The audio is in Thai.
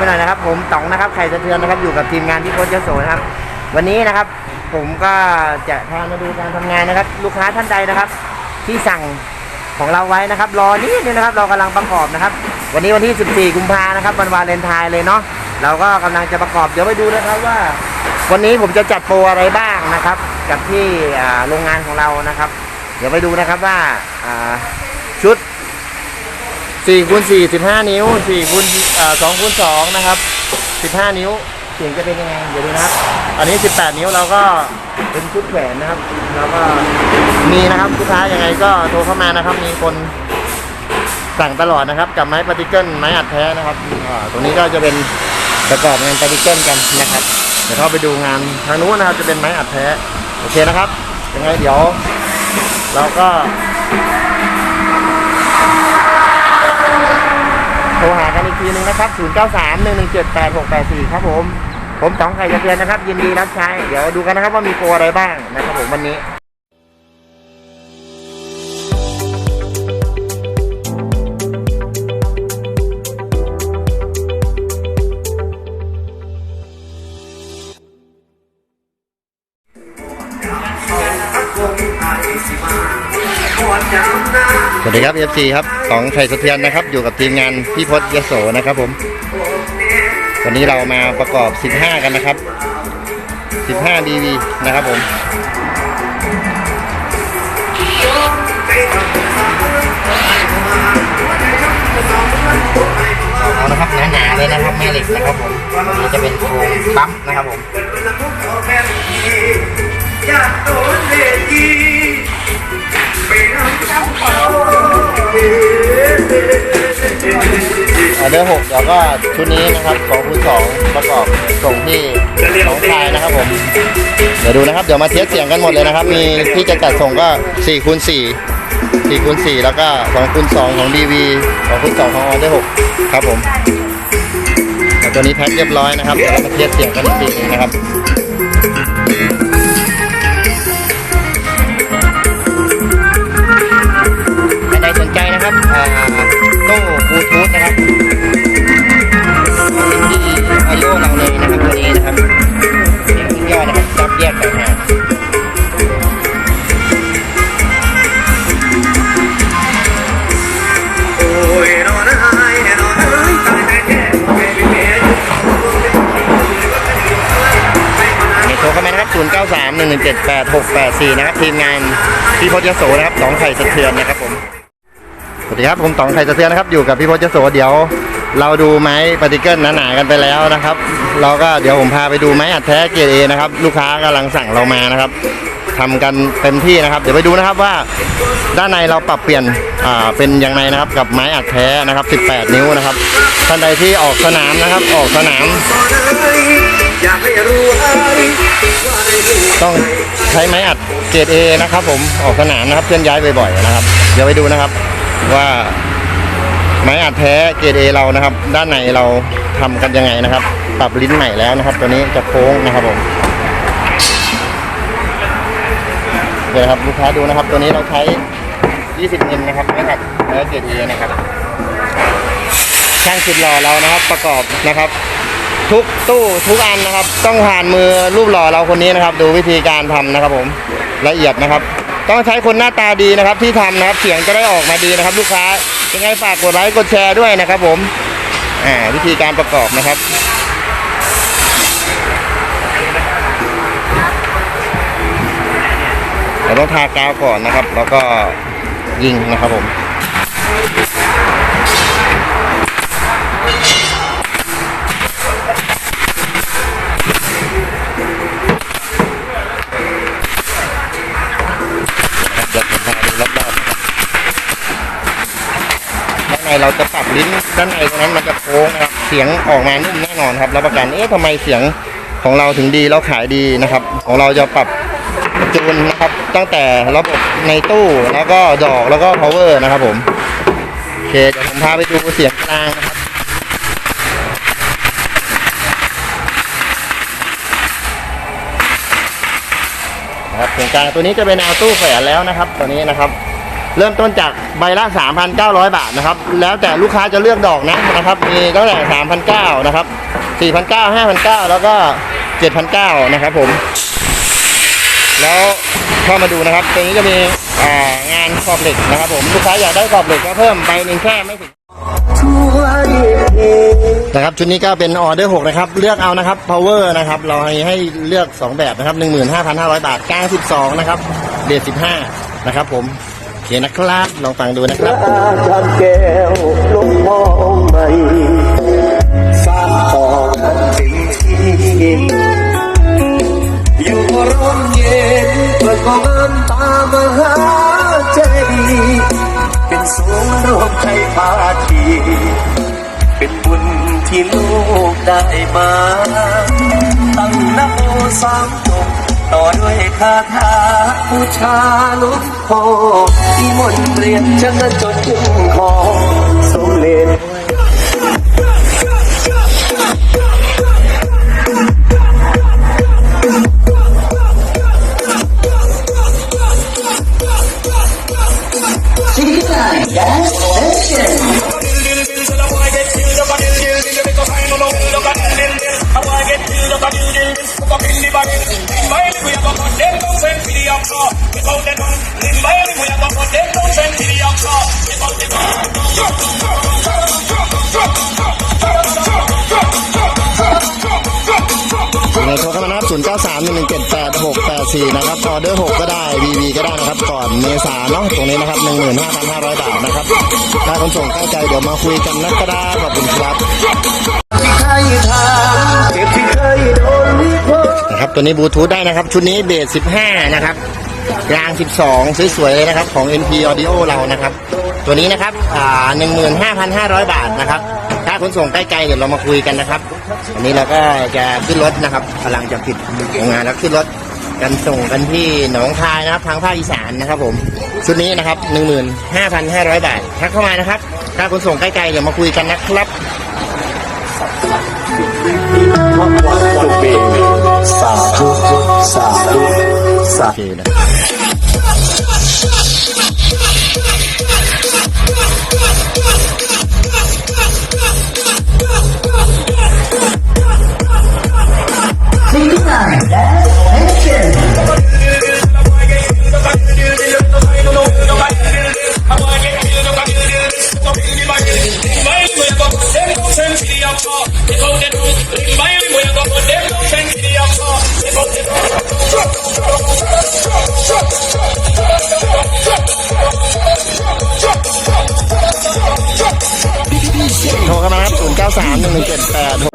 ไปหน่อยนะครับ ผมต๋องนะครับไข่สะเทือนนะครับอยู่กับทีมงานที่โคชยโสนะครับ วันนี้นะครับ ผมก็จะพามาดูการทำงานนะครับ ลูกค้าท่านใดนะครับ ที่สั่งของเราไว้นะครับ รอนิดนึงนะครับ เรากำลังประกอบนะครับ วันนี้วันที่ 14 กุมภานะครับวันวาเลนไทน์เลยเนาะเราก็กำลังจะประกอบเดี๋ยวไปดูนะครับว่า วันนี้ผมจะจัดโปรอะไรบ้างนะครับ กับที่โรงงานของเรานะครับ เดี๋ยวไปดูนะครับว่าชุด 4คูณ4 15 นิ้ว4คูณ2คูณ2นะครับ 15 นิ้วเสียงจะเป็นยังไงเดี๋ยวดูนะครับ อันนี้ 18 นิ้วเราก็เป็นชุดแขวนนะครับ แล้วก็มีนะครับลูกค้ายังไงก็โทรเข้ามานะครับ มีคนสั่งตลอดนะครับ กับไม้ปาร์ติเกิลไม้อัดแท้นะครับตรงนี้ก็จะเป็นประกอบงานปาร์ติเกิลกันนะครับ เดี๋ยวเข้าไปดูงานทางนู้นนะครับจะเป็นไม้อัดแท้ โอเคนะครับ ยังไงเดี๋ยว เราก็ โทรหากันอีกทีหนึงนะครับ 0931178684 ครับผม ผมต๋องไข่จะเตือนนะครับ ยินดีรับใช้ เดี๋ยวดูกันนะครับว่ามีโปรอะไรบ้างนะครับผมวันนี้ สวัสดีครับ FC ครับต๋องไข่สะเทือนนะครับ อยู่กับทีมงานพี่พศยโสนะครับผม วันนี้เรามาประกอบ 15 กันนะครับ 15 DV นะครับผมเอาละครับหนาๆเลยนะครับแม่เหล็กนะครับผมอันนี้จะเป็นโครงปั๊มนะครับผม ออเดอร์หกแล้วก็ชุดนี้นะครับสองคูณสองประกอบส่งที่หนองคายนะครับผมเดี๋ยวดูนะครับเดี๋ยวมาเทสเสียงกันหมดเลยนะครับ มีที่จะจัดส่งก็4คูณ4 4คูณ4แล้วก็2คูณ2ของ DV 2คูณ2ของออเดอร์หกครับผมแล้วตัวนี้แพ็คเรียบร้อยนะครับเดี๋ยวเรามาเทสเสียงกันอีกทีนึงนะครับ นะครับที่อายุเราเลยนะครับตัวนี้นะครับนี่ย่อนะครับจับแยกต่างหากโทรเข้ามานะครับ0 9 3 1 1 7 8 6 8 4 นะครับ ทีมงานพี่พจน์ยโสนะครับสองไข่สะเทือนนะครับผม สวัสดีครับผมต๋องไข่สะเทือนะครับ อยู่กับพี่พจน์ยโสเดี๋ยว เราดูไม้ปาร์ติเกิลหนาๆกันไปแล้วนะครับ เราก็เดี๋ยวผมพาไปดูไม้อัดแท้เกรดเอนะครับ ลูกค้ากำลังสั่งเรามานะครับทำกันเต็มที่นะครับ เดี๋ยวไปดูนะครับว่าด้านในเราปรับเปลี่ยนอ่าเป็นยังไงนะครับ กับไม้อัดแท้นะครับ 18 นิ้วนะครับท่านใดที่ออกสนามนะครับ ออกสนามต้องใช้ไม้อัดเกรดเอนะครับ ผมออกสนามนะครับเคลื่อนย้ายบ่อยๆนะครับ เดี๋ยวไปดูนะครับ ว่าไม้อัดแท้เกรดเอเรานะครับ ด้านในเราทำกันยังไงนะครับ ปรับลิ้นใหม่แล้วนะครับ ตัวนี้จะโค้งนะครับผมเดี๋ยวครับลูกค้าดูนะครับ ตัวนี้เราใช้ 20มิลนะครับไม้อัดแท้เกรดเอนะครับช่างสุดหล่อเรานะครับประกอบนะครับ ทุกตู้ทุกอันนะครับ ต้องผ่านมือรูปหล่อเราคนนี้นะครับ ดูวิธีการทำนะครับผมละเอียดนะครับ ต้องใช้คนหน้าตาดีนะครับที่ทำนะครับเสียงจะได้ออกมาดีนะครับ ลูกค้ายังไงฝากกดไลค์กดแชร์ด้วยนะครับ ผมอ่าวิธีการประกอบนะครับเราต้องทากาวก่อนนะครับ แล้วก็ยิงนะครับผม ด้านในเราจะปรับลิ้นด้านในตรงนั้นมันจะโค้งนะครับเสียงออกมานุ่มแน่นอนครับรับประกันเอ๊ะทำไมเสียงของเราถึงดีแล้วขายดีนะครับ ของเราจะปรับจูนนะครับตั้งแต่ระบบในตู้แล้วก็ดอกแล้วก็ power นะครับผมโอเคเดี๋ยวผมพาไปดูเสียงกลางนะครับครับเสียงกลางตัวนี้จะเป็นแนวตู้แขวนแล้วนะครับตัวนี้นะครับ เริ่มต้นจากใบละ 3,900 บาทนะครับ แล้วแต่ลูกค้าจะเลือกดอกนะนะครับ มีตั้งแต่ 3,900 นะครับ 4,900 5,900 แล้วก็ 7,900 นะครับผม แล้วเข้ามาดูนะครับ ตรงนี้จะมีงานขอบเหล็กนะครับผม ลูกค้าอยากได้ขอบเหล็กก็เพิ่มใบหนึ่งแค่ไม่ถึงนะครับชุดนี้ก็เป็นออเดอร์6นะครับ เลือกเอานะครับ power นะครับ เราให้ให้เลือก 2 แบบนะครับ 15,500 บาทกลาง12 นะครับเบส15 นะครับผม เคนะครับ ลองฟังดูนะครับอาจารย์แก้วลงพ่องใหม่สร้างต่อกันถึงที่อยู่ร่มเย็นเปิดกองน้ำตามหาเจดีเป็นสวงรวมใจพาทีเป็นบุญที่ลูกได้มา ตั้งนโมสามจบ ต่อด้วยคาถาบูชาลุงพ่อที่มนต์เรียนจังนั้นจนถึงคอสมเด็จ ยังไงโทรเข้ามานะครับ0 9 3 1 1 7 8 6 8 4 นะครับ ออเดอร์ 6 ก็ได้ VV ก็ได้นะครับ ก่อนเมษาเนาะ ตรงนี้นะครับ 15,500 บาทนะครับ ถ้าคนส่งใกล้ใจเดี๋ยวมาคุยกันนะครับขอบคุณครับ นะครับ ตัวนี้บลูทูธได้นะครับ ชุดนี้เบส15 นะครับกลาง 12 สวยๆเลยนะครับ ของ NP Audio เรานะครับ ตัวนี้นะครับอ่า15,500 บาทนะครับ ถ้าคนส่งใกล้ๆเดี๋ยวเรามาคุยกันนะครับ อันนี้เราก็จะขึ้นรถนะครับกำลังจะปิดโรงงานแล้วขึ้นรถกันส่งกันที่หนองคายนะครับทางภาคอีสานนะครับผม ชุดนี้นะครับ 15,500 บาททักเข้ามานะครับ ถ้าคนส่งใกล้ๆเดี๋ยวมาคุยกันนะครับ ส โทรเ